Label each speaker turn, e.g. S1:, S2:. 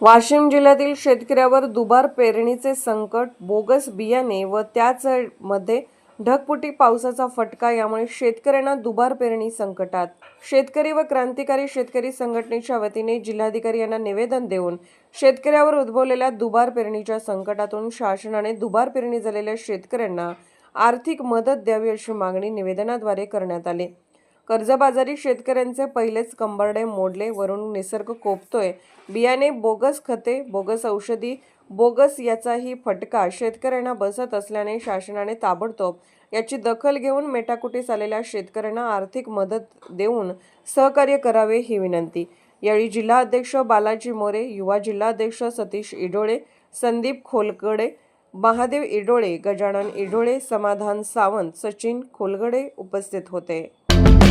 S1: वाशिम जिल्ह्यातील शेतकऱ्यावर दुबार पेरणीचे संकट बोगस बियाणे व त्याच मध्ये ढगपुटी पावसाचा फटका यामुळे शेतकऱ्यांना दुबार पेरणी संकटात. शेतकरी व क्रांतिकारी शेतकरी संघटनेच्या वतीने जिल्हाधिकारी यांना निवेदन देऊन शेतकऱ्यावर उद्भवलेल्या दुबार पेरणीच्या संकटातून शासनाने दुबार पेरणी झालेल्या शेतकऱ्यांना आर्थिक मदत द्यावी अशी मागणी निवेदनाद्वारे करण्यात आली. कर्जबाजारी शेतकऱ्यांचे पहिलेच कंबरडे मोडले. वरून निसर्ग कोपतोय. बियाणे बोगस खते बोगस औषधी बोगस याचाही फटका शेतकऱ्यांना बसत असल्याने शासनाने ताबडतोब याची दखल घेऊन मेटाकुटीस आलेल्या शेतकऱ्यांना आर्थिक मदत देऊन सहकार्य करावे ही विनंती. यावेळी जिल्हा अध्यक्ष बालाजी मोरे युवा जिल्हाध्यक्ष सतीश इडोळे संदीप खोलकडे महादेव इडोळे गजानन इडोळे समाधान सावंत सचिन खोलगडे उपस्थित होते.